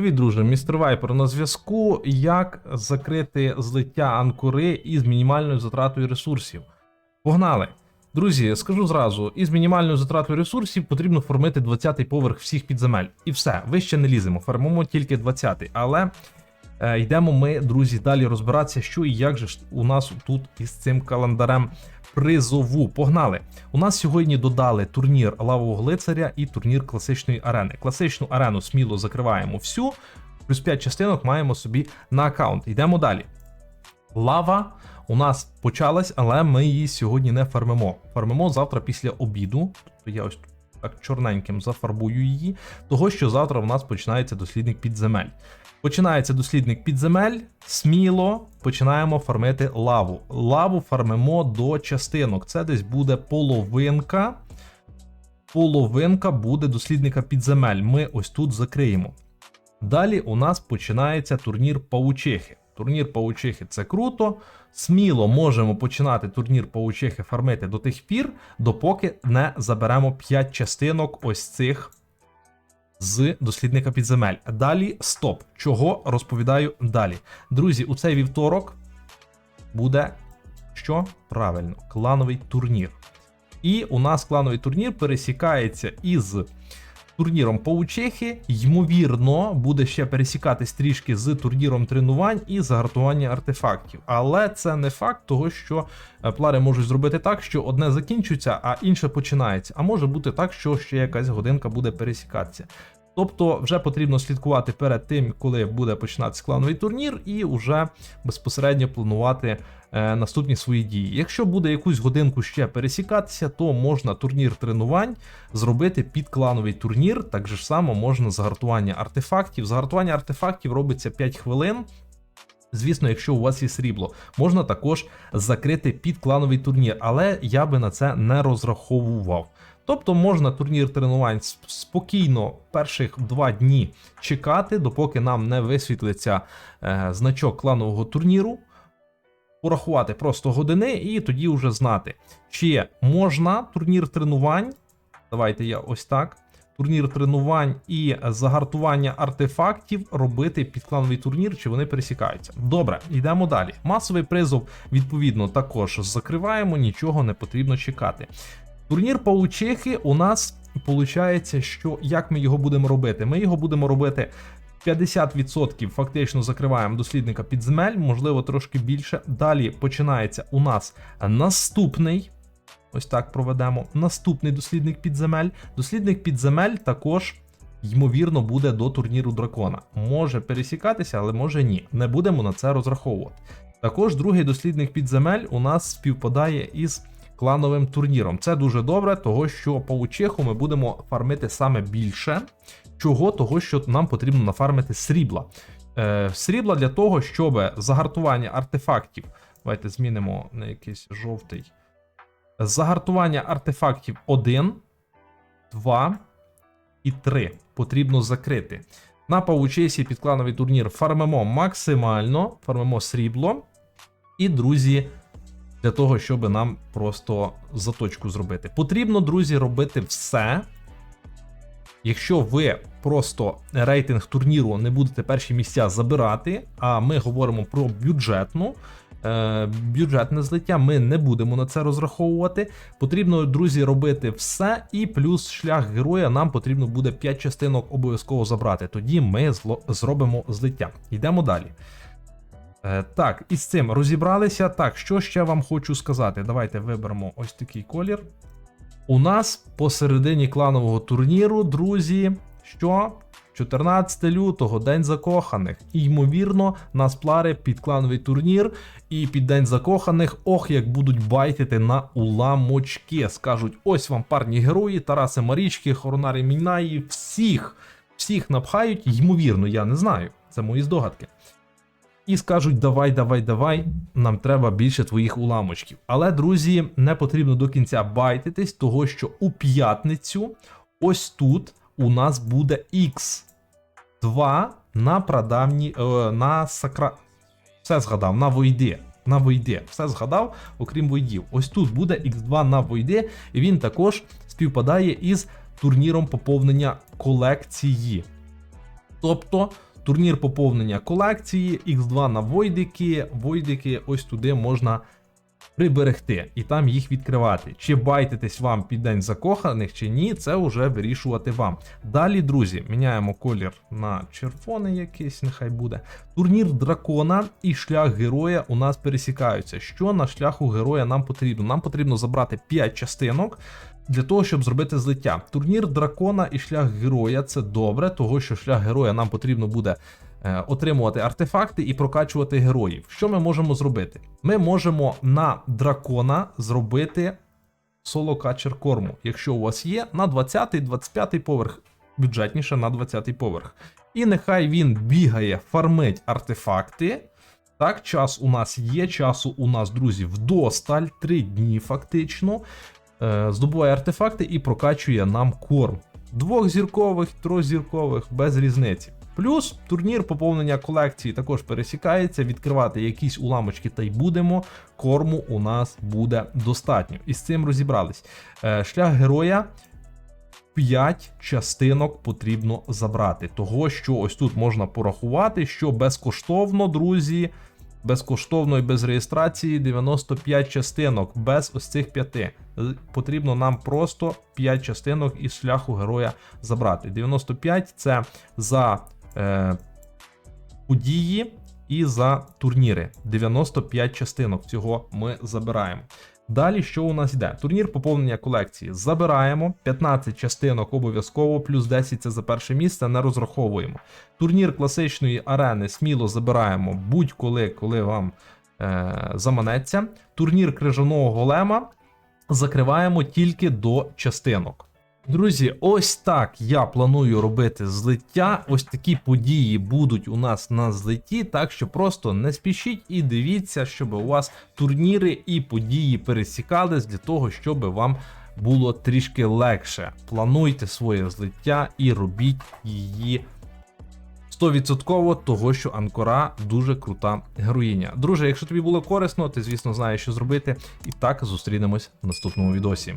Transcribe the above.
Привіт, друже, містер Вайпер на зв'язку. Як закрити злиття анкури із мінімальною затратою ресурсів? Погнали! Друзі, скажу зразу: із мінімальною затратою ресурсів потрібно формити 20-й поверх всіх підземель. І все, вище не ліземо, формуємо тільки 20-й. Але йдемо ми, друзі, далі розбиратися, що і як же ж у нас тут із цим календарем призову. Погнали! У нас сьогодні додали турнір лавового лицаря і турнір класичної арени. Класичну арену сміло закриваємо всю, плюс 5 частинок маємо собі на аккаунт. Йдемо далі. Лава у нас почалась, але ми її сьогодні не фармимо. Фармимо завтра після обіду. Тобто я ось тут так чорненьким зафарбую її, того що завтра в нас починається дослідник підземель. Починається дослідник підземель, сміло починаємо фармити лаву. Лаву фармимо до частинок. Це десь буде половинка. Половинка буде дослідника підземель. Ми ось тут закриємо. Далі у нас починається турнір Паучихи. Турнір Паучихи це круто. Сміло можемо починати турнір Паучихи фармити до тих пір, допоки не заберемо 5 частинок ось цих з дослідника підземель. Далі стоп. Чого розповідаю далі. Друзі, у цей вівторок буде що? Правильно, клановий турнір. І у нас клановий турнір пересікається із турніром Поучехи. Ймовірно, буде ще пересікатись трішки з турніром тренувань і загартування артефактів. Але це не факт того, що е, плари можуть зробити так, що одне закінчується, а інше починається. А може бути так, що ще якась годинка буде пересікатися. Тобто вже потрібно слідкувати перед тим, коли буде починатися клановий турнір, і вже безпосередньо планувати е, наступні свої дії. Якщо буде якусь годинку ще пересікатися, то можна турнір тренувань зробити під клановий турнір. Так же само можна загартування артефактів. Загартування артефактів робиться 5 хвилин. Звісно, якщо у вас є срібло, можна також закрити під клановий турнір, але я би на це не розраховував. Тобто можна турнір тренувань спокійно перших два дні чекати, допоки нам не висвітлиться е, значок кланового турніру, порахувати просто години і тоді вже знати, чи можна турнір тренувань. Давайте я ось так. Турнір тренувань і загартування артефактів робити під клановий турнір, чи вони пересікаються. Добре, йдемо далі. Масовий призов, відповідно, також закриваємо, нічого не потрібно чекати. Турнір Паучихи у нас виходить, що як ми його будемо робити? Ми його будемо робити 50% фактично закриваємо дослідника підземель, можливо, трошки більше. Далі починається у нас наступний. Ось так проведемо. Наступний дослідник підземель. Дослідник підземель також, ймовірно, буде до турніру дракона. Може пересікатися, але може ні. Не будемо на це розраховувати. Також другий дослідник підземель у нас співпадає із клановим турніром. Це дуже добре, того що паучиху ми будемо фармити саме більше. Чого? Того, що нам потрібно нафармити срібла. Е, срібла для того, щоб загартування артефактів. Давайте змінимо на якийсь жовтий. Загартування артефактів 1, 2 і 3 потрібно закрити. На паучесі під клановий турнір фармимо максимально, фармимо срібло. І, друзі, для того, щоб нам просто заточку зробити. Потрібно, друзі, робити все. Якщо ви просто рейтинг турніру не будете перші місця забирати, а ми говоримо про бюджетну. е, Бюджетне злиття, ми не будемо на це розраховувати. Потрібно, друзі, робити все, і плюс шлях героя нам потрібно буде 5 частинок обов'язково забрати. Тоді ми зло- зробимо злиття. Йдемо далі. Е, так, із цим розібралися. Так, що ще вам хочу сказати? Давайте виберемо ось такий колір. У нас посередині кланового турніру, друзі, що 14 лютого, День закоханих. І ймовірно, нас плари під клановий турнір і під День закоханих, ох, як будуть байтити на уламочки. Скажуть: ось вам парні герої, Тараси Марічки, Хоронарі Мінаї, всіх, всіх напхають, ймовірно, я не знаю. Це мої здогадки. І скажуть: давай, давай, давай, нам треба більше твоїх уламочків. Але, друзі, не потрібно до кінця байтитись, того що у п'ятницю, ось тут у нас буде X2 на прадавні, е, на сакра. Все згадав, на Войди. На Войди. Все згадав, окрім Войдів. Ось тут буде X2 на Войди, і він також співпадає із турніром поповнення колекції. Тобто Турнір поповнення колекції, X2 на Войдики. Войдики ось туди можна приберегти і там їх відкривати. Чи байтитесь вам під день закоханих, чи ні, це вже вирішувати вам. Далі, друзі, міняємо колір на червоний якийсь, нехай буде. Турнір дракона і шлях героя у нас пересікаються. Що на шляху героя нам потрібно? Нам потрібно забрати 5 частинок. Для того, щоб зробити злиття. Турнір дракона і шлях героя це добре, того що шлях героя нам потрібно буде е, отримувати артефакти і прокачувати героїв. Що ми можемо зробити? Ми можемо на дракона зробити соло качер корму, якщо у вас є на 20-25 поверх, бюджетніше на 20 поверх. І нехай він бігає, фармить артефакти. Так, час у нас є, часу у нас, друзі, вдосталь, 3 дні фактично. Е, здобуває артефакти і прокачує нам корм. Двохзіркових, трьохзіркових, без різниці. Плюс турнір поповнення колекції також пересікається, відкривати якісь уламочки та й будемо. Корму у нас буде достатньо. І з цим розібрались. Е, шлях героя. 5 частинок потрібно забрати. Того, що ось тут можна порахувати, що безкоштовно, друзі, безкоштовно і без реєстрації 95 частинок, без ось цих 5. Потрібно нам просто 5 частинок із шляху героя забрати. 95 це за е, події і за турніри. 95 частинок цього ми забираємо. Далі, що у нас йде? Турнір поповнення колекції. Забираємо 15 частинок обов'язково, плюс 10 це за перше місце, не розраховуємо. Турнір класичної арени сміло забираємо будь-коли, коли вам е, заманеться. Турнір крижаного голема закриваємо тільки до частинок. Друзі, ось так я планую робити злиття. Ось такі події будуть у нас на злитті, так що просто не спішіть і дивіться, щоб у вас турніри і події пересікались для того, щоб вам було трішки легше. Плануйте своє злиття і робіть її 100% того, що Анкора дуже крута героїня. Друже, якщо тобі було корисно, ти звісно знаєш, що зробити. І так зустрінемось в наступному відосі.